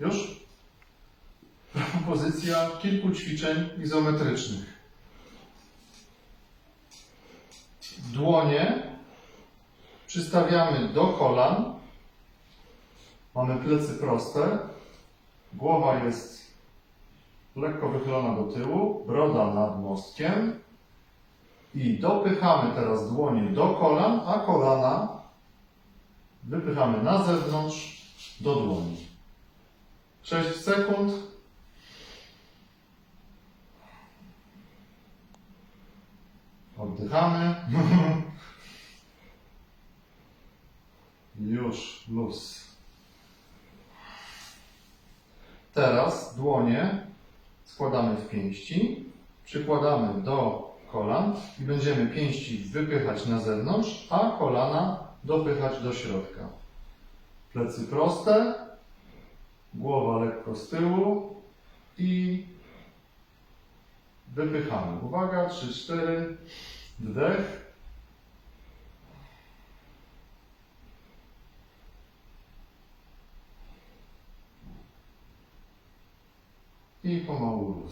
Już? Propozycja kilku ćwiczeń izometrycznych. Dłonie przystawiamy do kolan. Mamy plecy proste. Głowa jest lekko wychylona do tyłu, broda nad mostkiem. I dopychamy teraz dłonie do kolan, a kolana wypychamy na zewnątrz do dłoni. 6 sekund. Oddychamy. Już luz. Teraz dłonie składamy w pięści, przykładamy do kolan i będziemy pięści wypychać na zewnątrz, a kolana dopychać do środka. Plecy proste, głowa lekko z tyłu i wypychamy. Uwaga, 3, 4, wdech. I pomału.